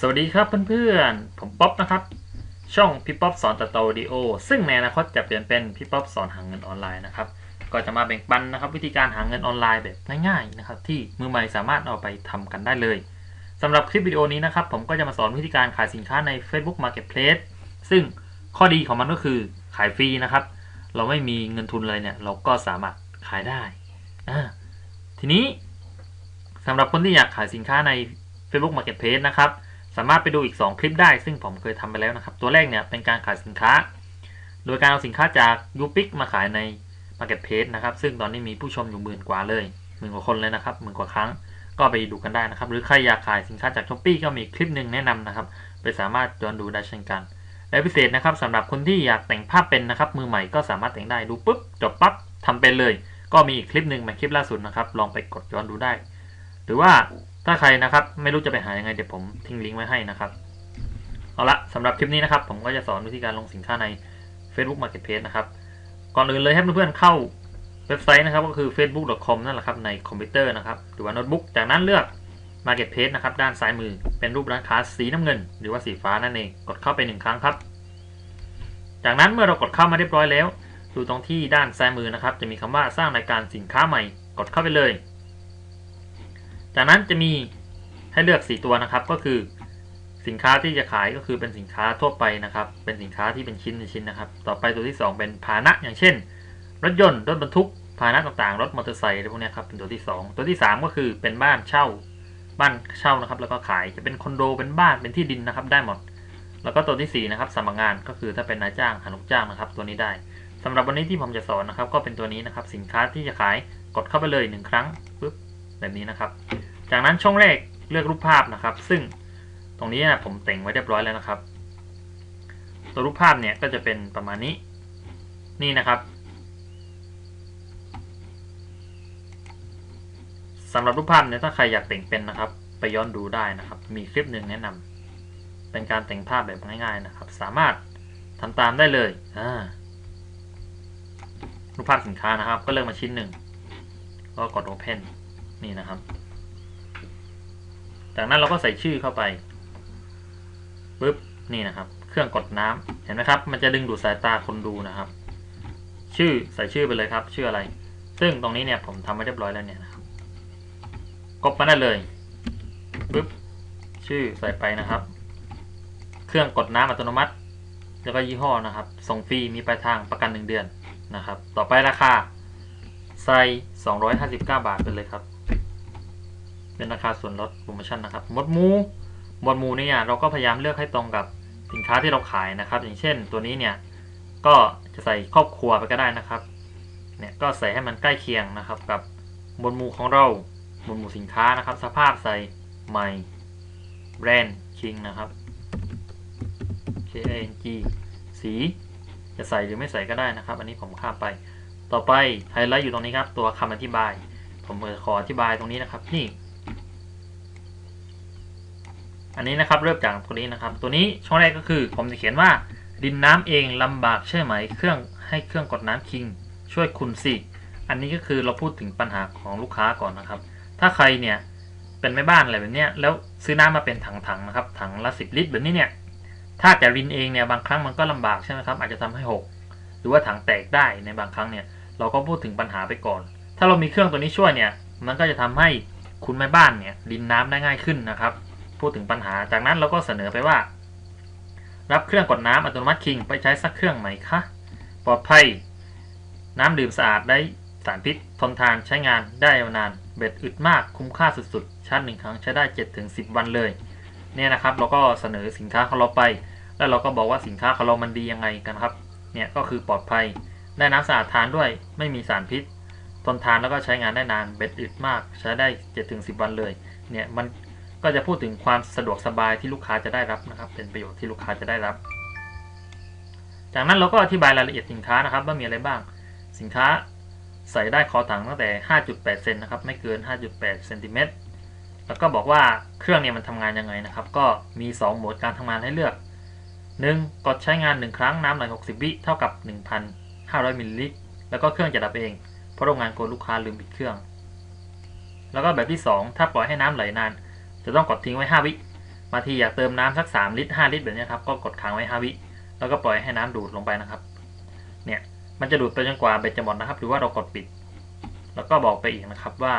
สวัสดีครับเพื่อนๆ ผมป๊อปนะครับ ช่องพี่ป๊อปสอนตัดต่อวิดีโอ ซึ่งในอนาคตจะเปลี่ยนเป็นพี่ป๊อปสอนหาเงินออนไลน์นะครับ ก็จะมาแบ่งปันนะครับ วิธีการหาเงินออนไลน์แบบง่ายๆนะครับ ที่มือใหม่สามารถเอาไปทำกันได้เลยสำหรับคลิปวิดีโอนี้นะครับ ผมก็จะมาสอนวิธีการขายสินค้าใน Facebook Marketplace ซึ่งข้อดีของมันก็คือขายฟรีนะครับ เราไม่มีเงินทุนเลยเนี่ย เราก็สามารถขายได้ทีนี้สำหรับคนที่อยากขายสินค้าใน Facebook Marketplace นะครับ สามารถไปดูอีก 2 คลิปได้ ซึ่งผมเคยทำไปแล้วนะครับ ตัวแรกเนี่ยเป็นการขายสินค้า โดยการเอาสินค้าจาก u p i c มาขายใน Marketplace นะครับ ซึ่งตอนนี้มีผู้ชมอยู่หมื่นกว่าเลยหมื่นกว่าคนเลยนะครับหมื่นกว่าครั้ง ก็ไปดูกันได้นะครับ หรือใครอยากขายสินค้าจาก s h อ p e e ก็มีคลิปหนึ่งแนะนำนะครับ ไปสามารถย้อนดูได้เช่นกัน และพิเศษนะครับสำหรับคนที่อยากแต่งภาพเป็นนะครับ มือใหม่ก็สามารถแต่งได้ดูปุ๊บจบปั๊บทำเป็นเลย ก็มีอีกคลิปหนึ่งเป็นคลิปล่าสุดนะครับ ลองไปกดย้อนดูได้ หรือว่า ถ้าใครนะครับ ไม่รู้จะไปหายังไงเดี๋ยวผมทิ้งลิงก์ไว้ให้นะครับ เอาละสำหรับคลิปนี้นะครับ ผมก็จะสอนวิธีการลงสินค้าใน Facebook Marketplace นะครับ ก่อนอื่นเลยให้เพื่อนๆเข้าเว็บไซต์นะครับก็คือ facebook.com นั่นแหละครับในคอมพิวเตอร์นะครับหรือว่าโน้ตบุ๊กจากนั้นเลือก Marketplace นะครับด้านซ้ายมือเป็นรูปร้านค้าสีน้ำเงิน หรือว่าสีฟ้านั่นเองกดเข้าไปหนึ่งครั้งครับ จากนั้นเมื่อเรากดเข้ามาเรียบร้อยแล้ว ดูตรงที่ด้านซ้ายมือนะครับ จะมีคำว่าสร้างรายการสินค้าใหม่ กดเข้าไปเลย จากนั้นจะมีให้เลือก 4 ตัวนะครับ ก็คือสินค้าที่จะขายก็คือเป็นสินค้าทั่วไปนะครับ เป็นสินค้าที่เป็นชิ้นในชิ้นนะครับ ต่อไปตัวที่ 2 เป็นพาหนะอย่างเช่น รถยนต์รถบรรทุกพาหนะต่างๆ รถมอเตอร์ไซค์อะไรพวกนี้ครับเป็นตัวที่ 2 ตัวที่ 3 ก็คือเป็นบ้านเช่า บ้านเช่านะครับ แล้วก็ขายจะเป็นคอนโดเป็นบ้านเป็นที่ดินนะครับ ได้หมด แล้วก็ตัวที่4นะครับสมัครงานก็คือถ้าเป็นนายจ้างหาลูกจ้างนะครับ ตัวนี้ได้สำหรับวันนี้ที่ผมจะสอนนะครับ ก็เป็นตัวนี้นะครับ สินค้าที่จะขายกดเข้าไปเลย 1 ครั้งปึ๊บแบบนี้นะครับ จากนั้นช่องแรกเลือกรูปภาพนะครับ ซึ่งตรงนี้นะผมแต่งไว้เรียบร้อยแล้วนะครับ ตัวรูปภาพเนี่ยก็จะเป็นประมาณนี้ นี่นะครับสำหรับรูปภาพเนี่ยถ้าใครอยากแต่งเป็นนะครับ ไปย้อนดูได้นะครับ มีคลิปหนึ่งแนะนำเป็นการแต่งภาพแบบง่ายๆนะครับ สามารถทำตามได้เลยอ่ารูปภาพสินค้านะครับ ก็เลือกมาชิ้นหนึ่งก็กด Open นี่นะครับ จากนั้นเราก็ใส่ชื่อเข้าไปปึ๊บนี่นะครับ เครื่องกดน้ำเห็นไหมครับ มันจะดึงดูดสายตาคนดูนะครับ ชื่อใส่ชื่อไปเลยครับ ชื่ออะไร ซึ่งตรงนี้เนี่ยผมทำไว้เรียบร้อยแล้วเนี่ยนะครับกดมาได้เลยปึ๊บชื่อใส่ไปนะครับ เครื่องกดน้ำอัตโนมัติ แล้วก็ยี่ห้อนะครับ ส่งฟรีมีปลายทางประกัน 1 เดือนนะครับ ต่อไปราคาใส่259 บาทไปเลยครับ เป็นราคาส่วนลดโปรโมชั่นนะครับหมวดหมู่หมวดหมู่เนี่ยเราก็พยายามเลือกให้ตรงกับสินค้าที่เราขายนะครับ อย่างเช่นตัวนี้เนี่ยก็จะใส่ครอบครัวไปก็ได้นะครับเนี่ยก็ใส่ให้มันใกล้เคียงนะครับ กับหมวดหมู่ของเราหมวดหมู่สินค้านะครับ สภาพใส่ใหม่แบรนด์คิงนะครับ K A N G สีจะใส่หรือไม่ใส่ก็ได้นะครับ อันนี้ผมข้ามไป ต่อไปไฮไลท์อยู่ตรงนี้ครับ ตัวคำอธิบาย ผมขออธิบายตรงนี้นะครับ นี่ อันนี้นะครับเริ่มจากตัวนี้นะครับ ตัวนี้ช่องแรกก็คือ ผมจะเขียนว่า ดินน้ำเองลำบากใช่ไหม เครื่องให้เครื่องกดน้ำคิง ช่วยคุณสิอันนี้ก็คือเราพูดถึงปัญหาของลูกค้าก่อนนะครับ ถ้าใครเนี่ยเป็นแม่บ้านอะไรแบบนี้แล้วซื้อน้ำมาเป็นถังๆนะครับถังละสิบลิตรแบบนี้เนี่ยถ้าจะรินเองเนี่ยบางครั้งมันก็ลำบากใช่ไหมครับอาจจะทำให้หกหรือว่าถังแตกได้ในบางครั้งเนี่ยเราก็พูดถึงปัญหาไปก่อน ถ้าเรามีเครื่องตัวนี้ช่วยเนี่ยมันก็จะทำให้คุณแม่บ้านเนี่ยรินน้ำได้ง่ายขึ้นนะครับ พูดถึงปัญหา จากนั้นเราก็เสนอไปว่า รับเครื่องกดน้ำอัตโนมัติคิง ไปใช้สักเครื่องไหมคะ ปลอดภัย น้ำดื่มสะอาดได้สารพิษทนทานใช้งานได้ยาวนาน เบ็ดอึดมากคุ้มค่าสุดๆชาร์จหนึ่งครั้งใช้ได้ 7-10 วันเลย เนี่ยนะครับ เราก็เสนอสินค้าของเราไป แล้วเราก็บอกว่าสินค้าของเรามันดียังไงกันครับ เนี่ยก็คือปลอดภัย ได้น้ำสะอาดทานด้วย ไม่มีสารพิษทนทานแล้วก็ใช้งานได้นาน เบ็ดอึดมาก ใช้ได้ 7-10 วันเลย เนี่ยมัน ก็จะพูดถึงความสะดวกสบายที่ลูกค้าจะได้รับนะครับ เป็นประโยชน์ที่ลูกค้าจะได้รับ จากนั้นเราก็อธิบายรายละเอียดสินค้านะครับ ว่ามีอะไรบ้าง สินค้าใส่ได้คอถังตั้งแต่ 5.8 เซนนะครับ ไม่เกิน 5.8 เซนติเมตร แล้วก็บอกว่าเครื่องเนี่ยมันทำงานยังไงนะครับ ก็มี 2 โหมดการทำงานให้เลือก 1. กดใช้งาน 1 ครั้งน้ำไหล 60 วิเท่ากับ 1,500มิลลิลิตร แล้วก็เครื่องจะดับเอง เพราะโรงงานโกนลูกค้าลืมปิดเครื่อง แล้วก็แบบที่ 2 ถ้าปล่อยให้น้ำไหลนาน จะต้องกดทิ้งไว้ 5 วิบางทีอยากเติมน้ำสัก 3 ลิตร 5 ลิตรแบบนี้ครับ ก็กดค้างไว้ 5 วิ แล้วก็ปล่อยให้น้ำดูดลงไปนะครับ เนี่ย มันจะดูดไปจนกว่าเบ็ดจะหมดนะครับ หรือว่าเรากดปิด แล้วก็บอกไปอีกนะครับว่า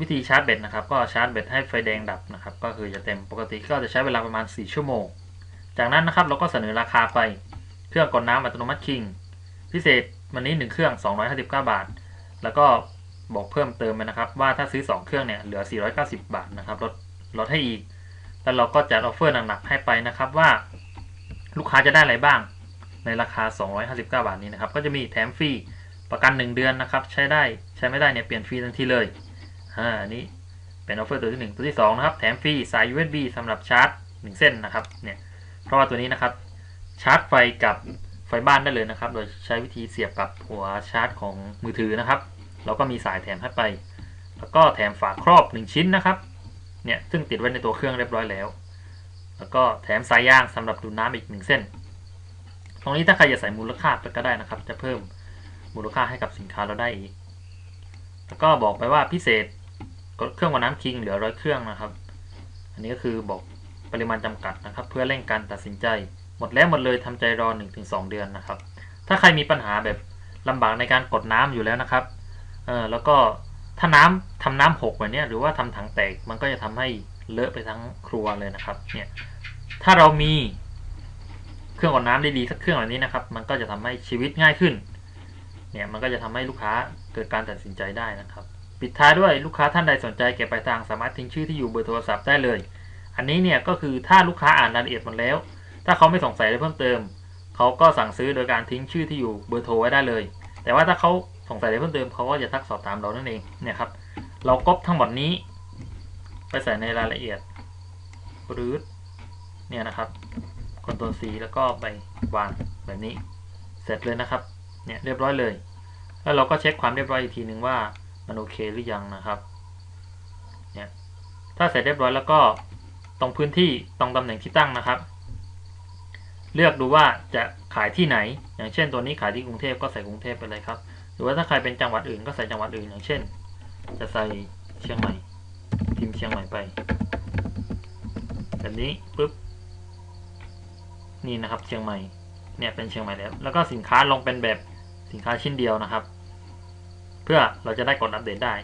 วิธีชาร์จเบ็ดนะครับ ก็ชาร์จเบ็ดให้ไฟแดงดับนะครับ ก็คือจะเต็ม ปกติก็จะใช้เวลาประมาณ 4 ชั่วโมง จากนั้นนะครับ เราก็เสนอราคาไป เครื่องกดน้ำอัตโนมัติคิง พิเศษวันนี้ 1 เครื่อง 259 บาท แล้วก็ บอกเพิ่มเติมไปนะครับ ว่าถ้าซื้อ 2 เครื่องเนี่ยเหลือ 490 บาทนะครับลดลดให้อีก แล้วเราก็จัดออฟเฟอร์หนักๆให้ไปนะครับว่าลูกค้าจะได้อะไรบ้าง ในราคา 259 บาทนี้นะครับ ก็จะมีแถมฟรีประกัน 1 เดือนนะครับ ใช้ได้ใช้ไม่ได้เนี่ยเปลี่ยนฟรีทันทีเลยอ่าอันนี้เป็นออฟเฟอร์ตัวที่ 1 ตัวที่ 2 นะครับ แถมฟรีสาย USB สำหรับชาร์จ 1 เส้นนะครับเนี่ยเพราะว่าตัวนี้นะครับชาร์จไฟกับไฟบ้านได้เลยนะครับ โดยใช้วิธีเสียบกับหัวชาร์จของมือถือนะครับ เราก็มีสายแถมให้ไป แล้วก็แถมฝาครอบ 1 ชิ้นนะครับเนี่ยซึ่งติดไว้ในตัวเครื่องเรียบร้อยแล้ว แล้วก็แถมสายยางสำหรับดูดน้ำอีก 1 เส้น ตรงนี้ถ้าใครจะใส่มูลค่าไปก็ได้นะครับ จะเพิ่มมูลค่าให้กับสินค้าเราได้อีก แล้วก็บอกไปว่าพิเศษเครื่องวัดน้ำคิงเหลือร้อยเครื่องนะครับ อันนี้ก็คือบอกปริมาณจำกัดนะครับ เพื่อเร่งการตัดสินใจ หมดแล้วหมดเลยทำใจรอ 1-2 เดือนนะครับ ถ้าใครมีปัญหาแบบลำบากในการกดน้ำอยู่แล้วนะครับ เออแล้วก็ถ้าน้ำทำน้ำหกแบบนี้หรือว่าทำถังแตกมันก็จะทำให้เลอะไปทั้งครัวเลยนะครับเนี่ยถ้าเรามีเครื่องกดน้ำดีๆสักเครื่องแบบนี้นะครับ มันก็จะทำให้ชีวิตง่ายขึ้นเนี่ยมันก็จะทำให้ลูกค้าเกิดการตัดสินใจได้นะครับ ปิดท้ายด้วยลูกค้าท่านใดสนใจเก็บปลายทางสามารถทิ้งชื่อที่อยู่เบอร์โทรศัพท์ได้เลย อันนี้เนี่ยก็คือถ้าลูกค้าอ่านรายละเอียดหมดแล้ว ถ้าเขาไม่สงสัยอะไรเพิ่มเติม เขาก็สั่งซื้อโดยการทิ้งชื่อที่อยู่เบอร์โทรไว้ได้เลย แต่ว่าถ้าเขา สงสัยอะไรเพิ่มเติมเขาก็จะทักสอบถามเรานั่นเองเนี่ยครับ เราก๊อปทั้งหมดนี้ ไปใส่ในรายละเอียดปรื้ดเนี่ยนะครับคอนโทรล C แล้วก็ไปวางแบบนี้ เสร็จเลยนะครับ เนี่ยเรียบร้อยเลย แล้วเราก็เช็คความเรียบร้อยอีกทีหนึ่งว่ามันโอเคหรือยังนะครับเนี่ยถ้าเสร็จเรียบร้อยแล้วก็ตรงพื้นที่ตรงตำแหน่งที่ตั้งนะครับ เลือกดูว่าจะขายที่ไหน อย่างเช่นตัวนี้ขายที่กรุงเทพก็ใส่กรุงเทพไปเลยครับ หรือว่าถ้าใครเป็นจังหวัดอื่นก็ใส่จังหวัดอื่นอย่างเช่น จะใส่เชียงใหม่พิมพ์เชียงใหม่ไป แบบนี้ปุ๊บนี่นะครับเชียงใหม่เนี่ยเป็นเชียงใหม่แล้ว แล้วก็สินค้าลงเป็นแบบสินค้าชิ้นเดียวนะครับ เพื่อเราจะได้กดอัปเดตได้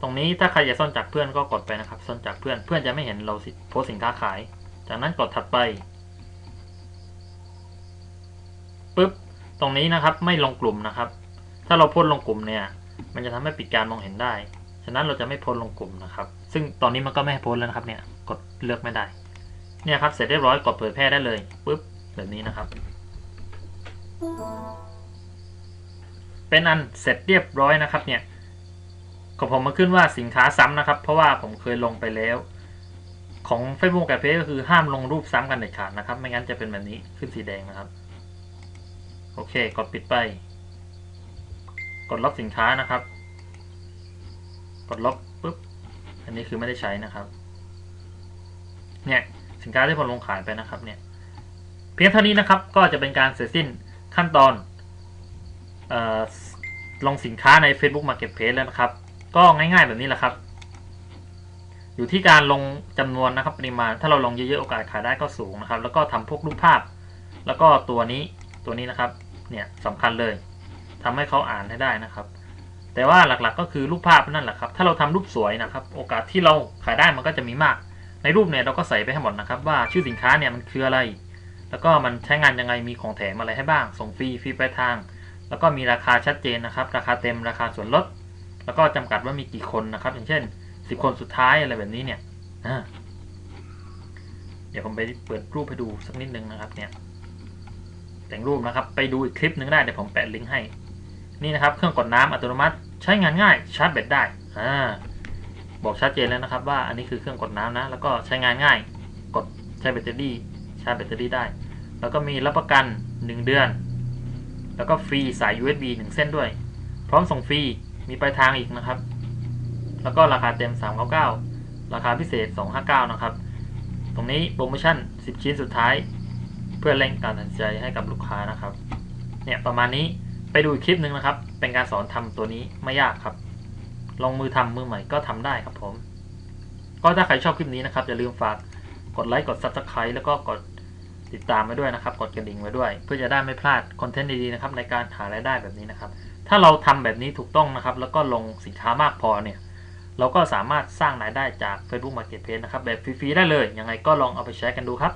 ตรงนี้ถ้าใครจะซ่อนจากเพื่อนก็กดไปนะครับซ่อนจากเพื่อนเพื่อนจะไม่เห็นเราโพสสินค้าขาย จากนั้นกดถัดไปปุ๊บตรงนี้นะครับไม่ลงกลุ่มนะครับ ถ้าเราโพสลงกลุ่มเนี่ย มันจะทำให้ปิดการมองเห็นได้ ฉะนั้นเราจะไม่โพสลงกลุ่มนะครับ ซึ่งตอนนี้มันก็ไม่ให้โพสแล้วนะครับเนี่ย กดเลือกไม่ได้ เนี่ยครับ เสร็จเรียบร้อย กดเผยแพร่ได้เลยปุ๊บ แบบนี้นะครับ เป็นอันเสร็จเรียบร้อยนะครับเนี่ยของผมมาขึ้นว่าสินค้าซ้ำนะครับ เพราะว่าผมเคยลงไปแล้ว ของ Facebook กับเพจก็คือห้ามลงรูปซ้ำกันเด็ดขาดนะครับ ไม่งั้นจะเป็นแบบนี้ขึ้นสีแดงนะครับ โอเค กดปิดไป กดลบสินค้านะครับ กดลบปุ๊บ อันนี้คือไม่ได้ใช้นะครับ เนี่ยสินค้าที่ผมลงขายไปนะครับเนี่ย เพียงเท่านี้นะครับก็จะเป็นการเสร็จสิ้นขั้นตอนออลงสินค้าใน Facebook Marketplace แล้วนะครับ ก็ง่ายๆแบบนี้แหละครับ อยู่ที่การลงจำนวนนะครับปริมาณ ถ้าเราลงเยอะๆโอกาสขายได้ก็สูงนะครับ แล้วก็ทำพวกรูปภาพ แล้วก็ตัวนี้ตัวนี้นะครับ เนี่ยสำคัญเลย ทำให้เขาอ่านให้ได้นะครับ แต่ว่าหลักๆก็คือรูปภาพนั่นแหละครับ ถ้าเราทำรูปสวยนะครับ โอกาสที่เราขายได้มันก็จะมีมาก ในรูปเนี่ยเราก็ใส่ไปให้หมดนะครับ ว่าชื่อสินค้าเนี่ยมันคืออะไร แล้วก็มันใช้งานยังไงมีของแถมอะไรให้บ้าง ส่งฟรีฟรีปลายทาง แล้วก็มีราคาชัดเจนนะครับ ราคาเต็มราคาส่วนลด แล้วก็จำกัดว่ามีกี่คนนะครับ อย่างเช่น 10 คนสุดท้ายอะไรแบบนี้เนี่ยเดี๋ยวผมไปเปิดรูปให้ดูสักนิดนึงนะครับเนี่ยแต่งรูปนะครับ ไปดูอีกคลิปนึงได้เดี๋ยวผมแปะลิงก์ให้ นี่นะครับเครื่องกดน้ำอัตโนมัติใช้งานง่ายชาร์จแบตได้อ่าบอกชัดเจนแล้วนะครับว่าอันนี้คือเครื่องกดน้ำนะ แล้วก็ใช้งานง่ายกดใช้แบตเตอรี่ชาร์จแบตเตอรี่ได้ แล้วก็มีรับประกัน 1 เดือน แล้วก็ฟรีสาย USB 1 เส้นด้วย พร้อมส่งฟรีมีปลายทางอีกนะครับ แล้วก็ราคาเต็ม 399 ราคาพิเศษ 259 นะครับ ตรงนี้โปรโมชั่น 10 ชิ้นสุดท้าย เพื่อเร่งการตัดสินใจให้กับลูกค้านะครับ เนี่ยประมาณนี้ ไปดูอีกคลิปหนึ่งนะครับ เป็นการสอนทำตัวนี้ไม่ยากครับ ลงมือทำมือใหม่ก็ทำได้ครับผม ก็ถ้าใครชอบคลิปนี้นะครับอย่าลืมฝากกดไลค์กด Subscribe แล้วก็กดติดตามไว้ด้วยนะครับ กดกระดิ่งไว้ด้วย เพื่อจะได้ไม่พลาดคอนเทนต์ดีๆนะครับในการหารายได้แบบนี้นะครับ ถ้าเราทำแบบนี้ถูกต้องนะครับ แล้วก็ลงสินค้ามากพอเนี่ย เราก็สามารถสร้างรายได้จาก Facebook Marketplace นะครับแบบฟรีๆได้เลยยังไงก็ลองเอาไปใช้กันดูครับ